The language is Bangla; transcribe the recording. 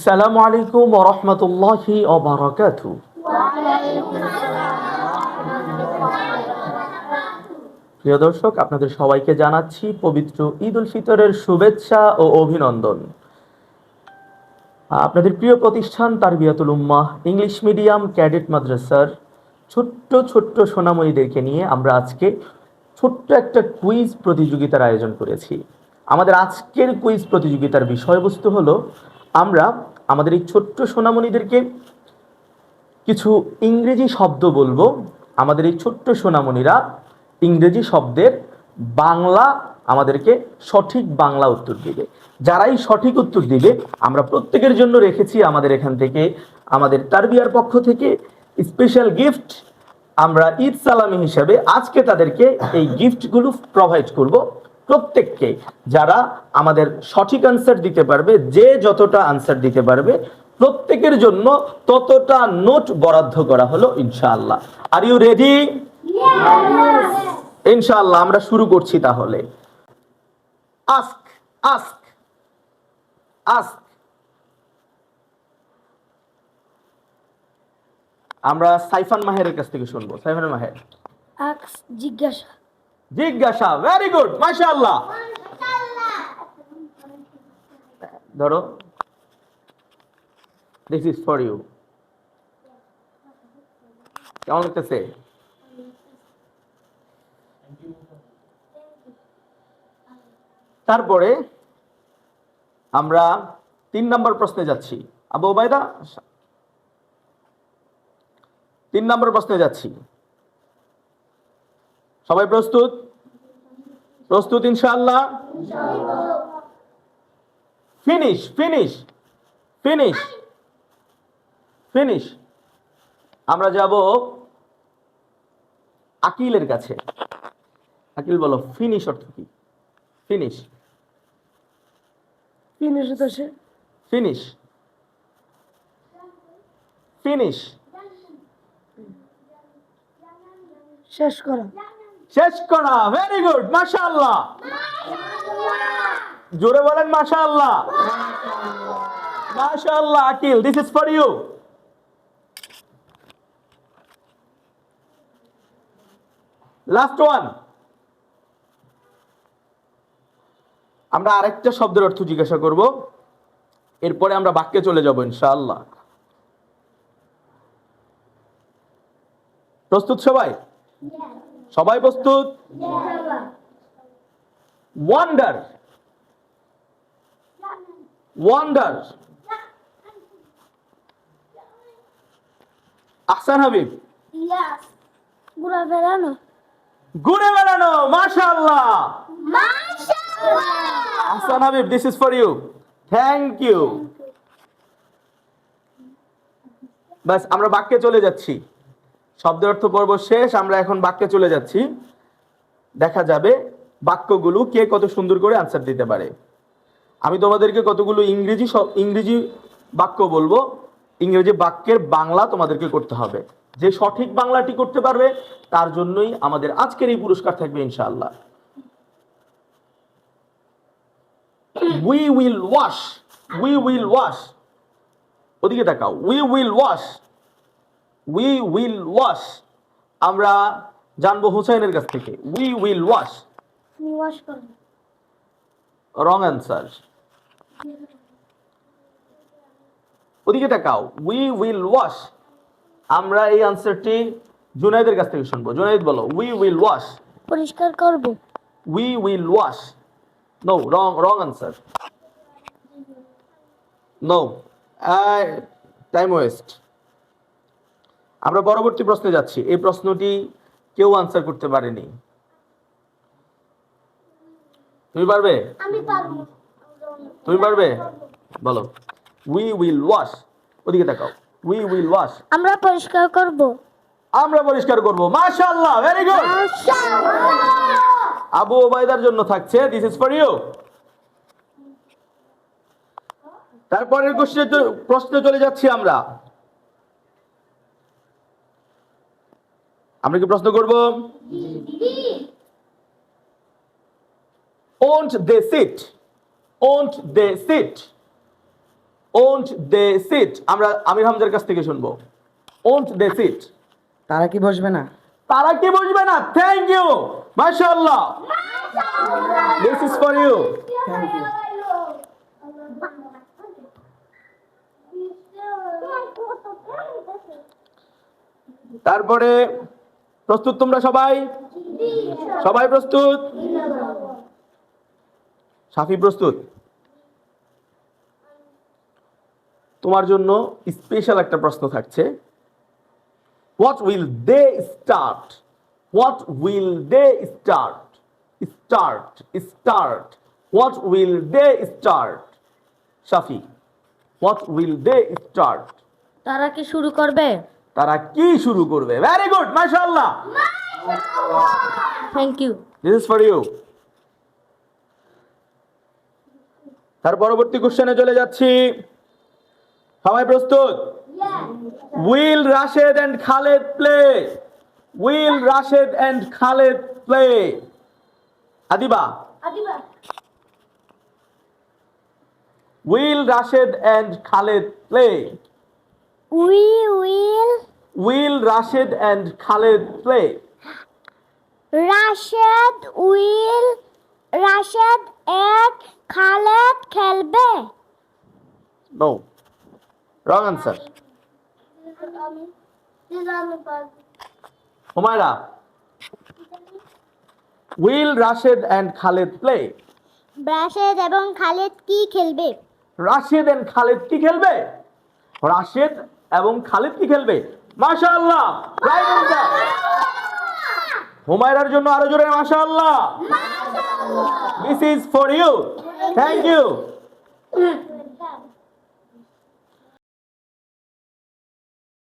আসসালামু আলাইকুম ওরহমতুল্লাহি ওবারাকাতু প্রিয় দর্শক, আপনাদের সবাইকে জানাচ্ছি পবিত্র ঈদ উল ফিতরের শুভেচ্ছা ও অভিনন্দন। আপনাদের প্রিয় প্রতিষ্ঠান Tarbiatul Ummah, English medium, cadet মাদ্রাসার ছোট্ট ছোট্ট সোনামণিদেরকে নিয়ে আমরা আজকে ছোট্ট একটা কুইজ প্রতিযোগিতার আয়োজন করেছি। আমাদের আজকের কুইজ প্রতিযোগিতার বিষয়বস্তু হলো, আমরা আমাদের এই ছোট্ট সোনামণিদেরকে কিছু ইংরেজি শব্দ বলব। আমাদের এই ছোট্ট সোনামণিরা ইংরেজি শব্দের বাংলা আমাদেরকে সঠিক বাংলা উত্তর দিবে। যারাই সঠিক উত্তর দিবে, আমরা প্রত্যেকের জন্য রেখেছি আমাদের এখান থেকে, আমাদের তারবিয়ার পক্ষ থেকে স্পেশাল গিফট আমরা ঈদ সালামি হিসাবে আজকে তাদেরকে এই গিফটগুলো প্রোভাইড করব। প্রত্যেককে যারা আমাদের সঠিক আনসার দিতে পারবে যে যতটা আনসার দিতে পারবে প্রত্যেকের জন্য ততটা নোট বরাদ্দ করা হলো ইনশাআল্লাহ। আর ইউ রেডি ইনশাআল্লাহ আমরা শুরু করছি তাহলে। আস্ক আস্ক আস্ক আমরা সাইফান মাহের কাছ থেকে শুনব। সাইফান মাহের। আক্স জিজ্ঞাসা। জিজ্ঞাসা ভেরি গুড মাশাআল্লাহ। ধরো দিস ইজ ফর ইউ কেমন লাগতেছে? তারপরে আমরা তিন নম্বর প্রশ্নে যাচ্ছি। আবু ওবায়দা তিন নম্বর প্রশ্নে যাচ্ছি। সবাই প্রস্তুত? প্রস্তুত ইনশাআল্লাহ? Finish finish finish finish. আমরা যাব আকিলের কাছে। আকিল বলো ফিনিশ অর্থ কি? ফিনিশ। Finish finish. ফিনিশ। শেষ করা। শেষ করা। ভেরি গুড মাশাআল্লাহ। জোরে বলেন মাশাআল্লাহ। মাশাআল্লাহ, Akil this is for you last one আমরা আরেকটা শব্দের অর্থ জিজ্ঞাসা করব। এরপরে আমরা বাক্যে চলে যাব, ইনশাআল্লাহ। প্রস্তুত সবাই? সবাই প্রস্তুত? Wonder wonder Ahsan Habib. ঘুরা বেড়ানো। ঘুরে বেড়ানো মাশাআল্লাহ। Ahsan Habib this is for you thank you বাস আমরা বাক্যে চলে যাচ্ছি। শব্দের অর্থ পর্ব শেষ, আমরা এখন বাক্যে চলে যাচ্ছি। দেখা যাবে বাক্যগুলো কে কত সুন্দর করে আনসার দিতে পারে। আমি তোমাদেরকে কতগুলো ইংরেজি ইংরেজি বাক্য বলব। ইংরেজি বাক্যের বাংলা তোমাদেরকে করতে হবে। যে সঠিক বাংলাটি করতে পারবে, তার জন্যই আমাদের আজকের এই পুরস্কার থাকবে ইনশাআল্লাহ। We will wash we will wash ওদিকে তাকাও we will wash we will wash আমরা জানব হুসাইনের কাছ থেকে। We will wash wrong answer ওদিকে তাকাও। উই উইল ওয়াশ আমরা এই আনসারটি জুনাইদের কাছ থেকে শুনব। জুনাইদ বলো। উই উইল ওয়াশ পরিষ্কার করব। We will wash no wrong wrong answer no time waste আমরা পরবর্তী প্রশ্নে যাচ্ছি। এই প্রশ্নটি কেউ আনসার করতে পারেনি। তুমি পারবে? তুমি পারবে? বলো। উই উইল ওয়াশ ওদিকে তাকাও। উই উইল ওয়াশ আমরা পরিষ্কার করব। আমরা পরিষ্কার করব। মাশাআল্লাহ ভেরি গুড আবু ওবায়দার জন্য থাকছে। দিস ইজ ফর ইউ তারপরের কোশ্চেন প্রশ্নে চলে যাচ্ছি আমরা। আমরা কি প্রশ্ন করব? Won't they sit won't they sit won't they sit আমরা আমির হামজার কাছ থেকে শুনব। ওন্ট দে সিট তারা কি বসবে না? তারা কি বুঝবে না? থ্যাংক ইউ মাশাআল্লাহ! This is for you thank you তারপরে প্রস্তুত তোমরা সবাই? সবাই প্রস্তুত? সাফি প্রস্তুত? তোমার জন্য স্পেশাল একটা প্রশ্ন থাকছে। What will they start what will they start start start what will they start Safi what will they start তারা কি শুরু করবে? তারা কি শুরু করবে? ভেরি গুড মাশাআল্লাহ। Thank you this is for you তার পরবর্তী কোশ্চেনে চলে যাচ্ছি। সবাই প্রস্তুত? Will Rashed and Khaled play will Rashed and Khaled play Adiba will Rashed and Khaled play we will will Rashed and Khaled play Rashed will Rashed এক খালেদ খেলবে। No wrong answer Humaira will Rashed and Khaled play Rashed এবং খালেদ কি খেলবে? রাশেদ এন্ড খালেদ কি খেলবে? রাশেদ এবং খালিদ কি খেলবে? মাশাআল্লাহ। হুমায়রার জন্য আরও জোরে মাশাআল্লাহ। This is for you thank you